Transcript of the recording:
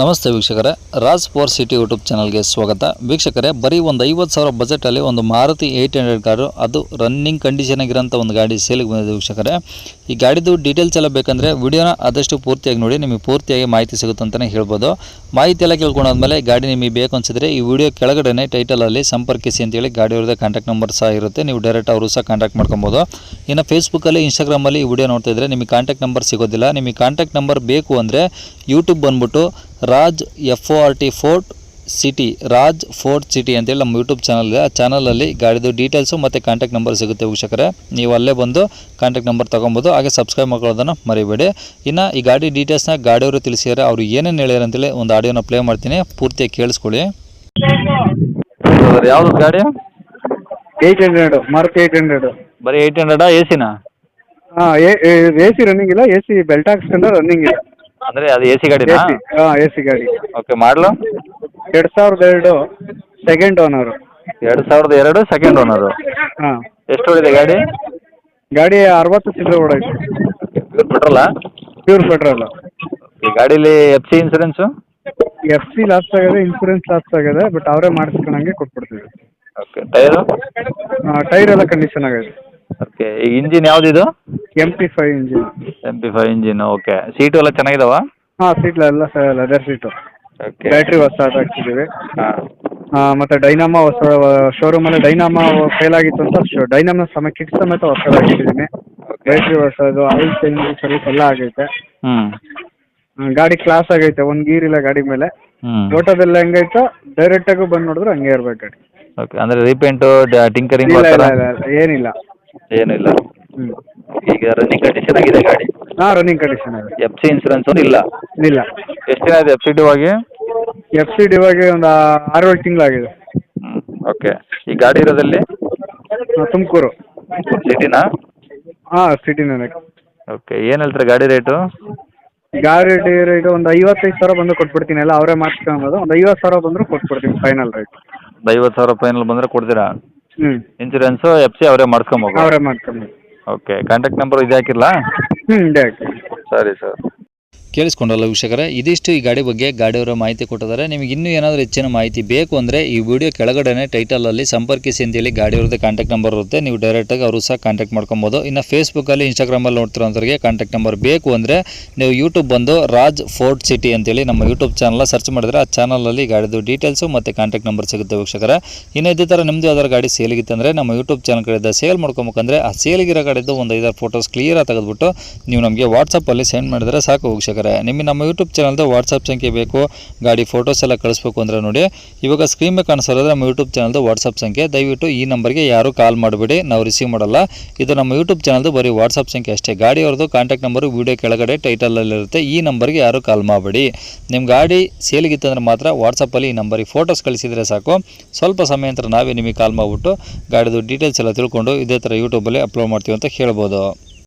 ನಮಸ್ತೆ ವೀಕ್ಷಕರೇ, Raj four city YouTube ಚಾನಲ್ಗೆ ಸ್ವಾಗತ. ವೀಕ್ಷಕರೇ, ಬರೀ ಒಂದು ಐವತ್ತು ಸಾವಿರ ಬಜೆಟಲ್ಲಿ ಒಂದು ಮಾರುತಿ ಏಯ್ಟ್ ಹಂಡ್ರೆಡ್ ಕಾರು, ಅದು ರನ್ನಿಂಗ್ ಕಂಡೀಷನ್ ಆಗಿರೋಂಥ ಒಂದು ಗಾಡಿ ಸೇಲಿಗೆ ಬಂದಿದೆ ವೀಕ್ಷಕರೇ. ಈ ಗಾಡಿದು ಡೀಟೇಲ್ಸ್ ಎಲ್ಲ ಬೇಕಂದರೆ ವಿಡಿಯೋನ ಆದಷ್ಟು ಪೂರ್ತಿಯಾಗಿ ನೋಡಿ, ನಿಮಗೆ ಪೂರ್ತಿಯಾಗಿ ಮಾಹಿತಿ ಸಿಗುತ್ತೆ ಅಂತಲೇ ಹೇಳ್ಬೋದು. ಮಾಹಿತಿ ಎಲ್ಲ ಕೇಳ್ಕೊಂಡಾದ್ಮೇಲೆ ಗಾಡಿ ನಿಮಗೆ ಬೇಕು ಅನ್ಸಿದ್ರೆ ಈ ವಿಡಿಯೋ ಕೆಳಗಡೆ ಟೈಟಲಲ್ಲಿ ಸಂಪರ್ಕಿಸಿ ಅಂತೇಳಿ ಗಾಡಿ ಅವ್ರದ್ದೇ ಕಾಂಟ್ಯಾಕ್ಟ್ ನಂಬರ್ ಸಹ ಇರುತ್ತೆ, ನೀವು ಡೈರೆಕ್ಟ್ ಅವರು ಸಹ ಕಾಂಟ್ಯಾಕ್ಟ್ ಮಾಡ್ಕೊಬೋದು. ಇನ್ನು ಫೇಸ್ಬುಕ್ಕಲ್ಲಿ ಇನ್ಸ್ಟಾಗ್ರಾಮಲ್ಲಿ ಈ ವಿಡಿಯೋ ನೋಡ್ತಾ ಇದ್ದರೆ ನಿಮಗೆ ಕಾಂಟ್ಯಾಕ್ಟ್ ನಂಬರ್ ಸಿಗೋದಿಲ್ಲ. ನಿಮಗೆ ಕಾಂಟ್ಯಾಕ್ಟ್ ನಂಬರ್ ಬೇಕು ಅಂದರೆ ಯೂಟ್ಯೂಬ್ ಬಂದ್ಬಿಟ್ಟು Raj F O R T fort city Raj fort city ಅಂತೇಳಿ ನಮ್ಮ ಯೂಟ್ಯೂಬ್ ಚಾನಲ್ ಇದೆ. ಆ ಚಾನಲಲ್ಲಿ ಗಾಡಿದು ಡೀಟೇಲ್ಸು ಮತ್ತು ಕಾಂಟ್ಯಾಕ್ಟ್ ನಂಬರ್ ಸಿಗುತ್ತೆ ವೀಕ್ಷಕರೇ. ನೀವು ಅಲ್ಲೇ ಬಂದು ಕಾಂಟ್ಯಾಕ್ಟ್ ನಂಬರ್ ತೊಗೊಬೋದು. ಹಾಗೆ ಸಬ್ಸ್ಕ್ರೈಬ್ ಮಾಡ್ಕೊಳ್ಳೋದನ್ನು ಮರಿಬೇಡಿ. ಇನ್ನು ಈ ಗಾಡಿ ಡೀಟೇಲ್ಸ್ನ ಗಾಡಿಯವರು ತಿಳಿಸಿದ್ದಾರೆ ಅವರು ಏನೇನು ಹೇಳ್ಯಾರ ಅಂತೇಳಿ ಒಂದು ಆಡಿಯೋನ ಪ್ಲೇ ಮಾಡ್ತೀನಿ. ಪೂರ್ತಿಯಾಗಿ ಕೇಳಿಸ್ಕೊಳ್ಳಿ. ಯಾವ್ದು ಗಾಡಿ? Eight hundred Maruti eight hundred ಬರೀ ಏಯ್ಟ್ ಹಂಡ್ರೆಡಾ ಎ ಸಿನಾ ಹಾಂ ಎ ಸಿ ರನ್ನಿಂಗ್ ಇಲ್ಲ ಎ ಸಿ ಬೆಲ್ಟ್ ಹಾಕ್ಸ್ಕೊಂಡ್ರೆ ರನ್ನಿಂಗ್ ಇಲ್ಲ ಅಂದರೆ ಅದು ಎ ಸಿ ಗಾಡಿ ಗಾಡಿನಾ ಸಿ ಹಾಂ ಎ ಸಿ ಗಾಡಿ. ಓಕೆ ಮಾಡಲು ಎರಡು ಸಾವಿರದ ಎರಡು ಸೆಕೆಂಡ್ ಓನರು ಎರಡು ಸಾವಿರದ ಎರಡು ಸೆಕೆಂಡ್ ಓನರು ಹಾಂ. ಎಷ್ಟು ಓಡಿದೆ ಗಾಡಿ? ಗಾಡಿ ಅರವತ್ತು ಚಿಲ್ಲರೆ ಓಡೈತೆ ಪ್ಯೂರ್ ಪೆಟ್ರೋಲಾ ಪ್ಯೂರ್ ಪೆಟ್ರೋಲ್ ಈ ಗಾಡೀಲಿ F C insurance F C loss ಆಗಿದೆ ಇನ್ಸೂರೆನ್ಸ್ ಲಾಸ್ ಆಗಿದೆ ಬಟ್ ಅವರೇ ಮಾಡಿಸ್ಕೊಂಡಂಗೆ ಕೊಟ್ಬಿಡ್ತೀವಿ ಓಕೆ ಟೈರು ಟೈರ್ ಎಲ್ಲ ಕಂಡೀಷನ್ ಆಗಿದೆ. Okay engine ಯಾವುದಿದು M P five engine M P five engine okay seat ಎಲ್ಲ ಚೆನ್ನಾಗಿದಾವ? ಹಾಂ ಸೀಟ್ ಎಲ್ಲ ಲೆದರ್ ಸೀಟು ಓಕೆ ಬ್ಯಾಟ್ರಿ ಹೊಸ ಹಾಕ್ಸಿದ್ದೀವಿ ಮತ್ತು ಡೈನಾಮ ಹೊಸ ಶೋರೂಮಲ್ಲಿ ಡೈನಾಮ ಫೇಲ್ ಆಗಿತ್ತು ಅಂತ ಶೋ ಡೈನಾಮಾ ಸಮ ಕಿಟ್ ಸಮೇತ ಹೊಸದಾಗಿಟ್ಟಿದ್ದೀನಿ ಬ್ಯಾಟ್ರಿ ಹೊಸದು ಆಯಿಲ್ ಚೇಂಜ್ ಸರ್ವಿಸ್ ಎಲ್ಲ ಆಗೈತೆ. ಹ್ಮ್, ಗಾಡಿ ಕ್ಲಾಸ್ ಆಗೈತೆ ಒಂದ್ ಗೀರ್ ಇಲ್ಲ ಗಾಡಿ ಮೇಲೆ. ಹ್ಞೂ ಹೆಂಗೈತ ಡೈರೆಕ್ಟ್ ಆಗಿ ಬಂದ್ ನೋಡಿದ್ರೆ ಹಂಗೆ ಇರ್ಬೇಕು ಗಾಡಿ. ಓಕೆ ಅಂದರೆ ರೀಪೇಂಟು ಟಿಂಕರಿಂಗ್ ಇಲ್ಲ ಮಾಡ್ತಾರ ಇಲ್ಲ ಇಲ್ಲ ಇಲ್ಲ, ಏನಿಲ್ಲ. ಏನಿಲ್ಲ. ಹ್ಞೂ ಈಗ ರನ್ನಿಂಗ್ ಕಂಡೀಷನ್ ಆಗಿದೆ ಗಾಡಿ. ಹಾಂ ರನ್ನಿಂಗ್ ಕಂಡೀಷನ್ ಆಗಿದೆ. ಎಫ್ ಸಿ ಇನ್ಸೂರೆನ್ಸ್ ಒಂದು ಇಲ್ಲ. ಇಲ್ಲ. ಎಷ್ಟು ದಿನ ಇದೆ ಎಫ್ ಸಿ ಡಿ ಆಗಿ ಎಫ್ ಸಿ ಡಿವಾಗಿ ಒಂದು ಆರು ಏಳು ತಿಂಗಳಾಗಿದೆ. ಹ್ಞೂ ಓಕೆ ಈ ಗಾಡಿ ಇರೋದಲ್ಲಿ? ತುಮಕೂರು. ಸಿಟಿನಾ? ಹಾಂ ಸಿಟಿನೇ ಓಕೆ ಏನು ಹೇಳ್ತಾರೆ ಗಾಡಿ ರೇಟು? ಗಾಡಿ ರೇಟ್ ಒಂದು ಐವತ್ತೈದು ಸಾವಿರ ಬಂದು ಕೊಟ್ಬಿಡ್ತೀನಿ. ಎಲ್ಲ ಅವರೇ ಮಾಡ್ಸ್ಕೊಂಬೋದು ಒಂದು ಐವತ್ತು ಸಾವಿರ ಬಂದರೂ ಕೊಟ್ಬಿಡ್ತೀನಿ ಫೈನಲ್ ರೇಟ್ ಒಂದು ಐವತ್ತು ಸಾವಿರ ಫೈನಲ್ ಬಂದರೆ ಕೊಡ್ತೀರಾ? ಹ್ಞೂ ಇನ್ಸೂರೆನ್ಸು ಎಫ್ ಸಿ ಅವರೇ ಮಾಡ್ಸ್ಕೊಂಬೋದು ಅವರೇ ಮಾಡ್ಕೊಂಡು ಓಕೆ ಕಾಂಟ್ಯಾಕ್ಟ್ ನಂಬರ್ ಇದು ಹಾಕಿರಲಾ ಹ್ಞೂ ಇದೆ ಹಾಕಿ ಸರಿ ಸರ್. ಕೇಳಿಸ್ಕೊಂಡಲ್ಲ ವೀಕ್ಷಕರೇ? ಇದಿಷ್ಟು ಈ ಗಾಡಿ ಬಗ್ಗೆ ಗಾಡಿಯವರ ಮಾಹಿತಿ ಕೊಟ್ಟಿದ್ದಾರೆ. ನಿಮಗೆ ಇನ್ನೂ ಏನಾದರೂ ಹೆಚ್ಚಿನ ಮಾಹಿತಿ ಬೇಕು ಅಂದರೆ ಈ ವಿಡಿಯೋ ಕೆಳಗಡೆ ಟೈಟಲಲ್ಲಿ ಸಂಪರ್ಕಿಸಿ ಅಂತೇಳಿ ಗಾಡಿಯವ್ರದ್ದು ಕಾಂಟ್ಯಾಕ್ಟ್ ನಂಬರ್ ಇರುತ್ತೆ. ನೀವು ಡೈರೆಕ್ಟಾಗಿ ಅವರು ಸಹ ಕಾಂಟ್ಯಾಕ್ಟ್ ಮಾಡ್ಕೊಬೋದು. ಇನ್ನು ಫೇಸ್ಬುಕ್ಕಲ್ಲಿ ಇನ್ಸ್ಟಾಗ್ರಾಮಲ್ಲಿ ನೋಡ್ತಿರೋಂಥವ್ರಿಗೆ ಕಾಂಟ್ಯಾಕ್ಟ್ ನಂಬರ್ ಬೇಕು ಅಂದರೆ ನೀವು ಯೂಟ್ಯೂಬ್ ಬಂದು ರಾಜ್ ಫೋರ್ಟ್ ಸಿಟಿ ಅಂತೇಳಿ ನಮ್ಮ ಯೂಟ್ಯೂಬ್ ಚಾನಲ್ ಸರ್ಚ್ ಮಾಡಿದ್ರೆ ಆ ಚಾನಲಲ್ಲಿ ಗಾಡಿದು ಡೀಟೇಲ್ಸು ಮತ್ತು ಕಾಂಟ್ಯಾಕ್ಟ್ ನಂಬರ್ ಸಿಗುತ್ತೆ ವೀಕ್ಷಕರೇ. ಇನ್ನು ಇದೇ ಥರ ನಿಮ್ಮದು ಯಾವ್ದಾದ್ರು ಗಾಡಿ ಸೇಲಿಗಿತ್ತಂದರೆ ನಮ್ಮ ಯೂಟ್ಯೂಬ್ ಚಾನಲ್ ಕಡೆಯಿಂದ ಸೇಲ್ ಮಾಡ್ಕೊಬೇಕಂದ್ರೆ ಆ ಸೇಲಿಗಿರೋ ಗಾಡಿದ್ದು ಒಂದು ಐದಾರು ಫೋಟೋಸ್ ಕ್ಲಿಯರಾಗಿ ತೆಗೆದುಬಿಟ್ಟು ನೀವು ನಮಗೆ ವಾಟ್ಸಪ್ಪಲ್ಲಿ ಸೆಂಡ್ ಮಾಡಿದರೆ ಸಾಕು ವೀಕ್ಷಕರೇ, ನಿಮಗೆ ನಮ್ಮ ಯೂಟ್ಯೂಬ್ ಚಾನಲ್ದು ವಾಟ್ಸಪ್ ಸಂಖ್ಯೆ ಬೇಕು, ಗಾಡಿ ಫೋಟೋಸ್ ಎಲ್ಲ ಕಳಿಸ್ಬೇಕು ಅಂದರೆ ನೋಡಿ. ಇವಾಗ ಸ್ಕ್ರೀನ್ ಮೇಲೆ ಕಾಣಿಸೋದ್ರೆ ನಮ್ಮ ಯೂಟ್ಯೂಬ್ ಚಾನಲ್ದು ವಾಟ್ಸಪ್ ಸಂಖ್ಯೆ. ದಯವಿಟ್ಟು ಈ ನಂಬರ್ಗೆ ಯಾರು ಕಾಲ್ ಮಾಡಬೇಡಿ, ನಾವು ರಿಸೀವ್ ಮಾಡಲ್ಲ. ಇದು ನಮ್ಮ ಯೂಟ್ಯೂಬ್ ಚಾನಲ್ದು ಬರೀ ವಾಟ್ಸಪ್ ಸಂಖ್ಯೆ ಅಷ್ಟೇ. ಗಾಡಿಯವ್ರದ್ದು ಕಾಂಟ್ಯಾಕ್ಟ್ ನಂಬರು ವೀಡಿಯೋ ಕೆಳಗಡೆ ಟೈಟಲಲ್ಲಿರುತ್ತೆ ಈ ನಂಬರ್ಗೆ ಯಾರು ಕಾಲ್ ಮಾಡಬೇಡಿ. ನಿಮ್ಮ ಗಾಡಿ ಸೇಲಿಗಿತ್ತಂದ್ರೆ ಮಾತ್ರ ವಾಟ್ಸಪ್ಪಲ್ಲಿ ಈ ನಂಬರಿಗೆ ಫೋಟೋಸ್ ಕಳಿಸಿದರೆ ಸಾಕು. ಸ್ವಲ್ಪ ಸಮಯ ನಂತರ ನಾವೇ ನಿಮಗೆ ಕಾಲ್ ಮಾಡಿಬಿಟ್ಟು ಗಾಡಿದು ಡೀಟೇಲ್ಸ್ ಎಲ್ಲ ತಿಳ್ಕೊಂಡು ಇದೇ ಥರ ಯೂಟ್ಯೂಬಲ್ಲಿ ಅಪ್ಲೋಡ್ ಮಾಡ್ತೀವಿ ಅಂತ ಹೇಳ್ಬೋದು.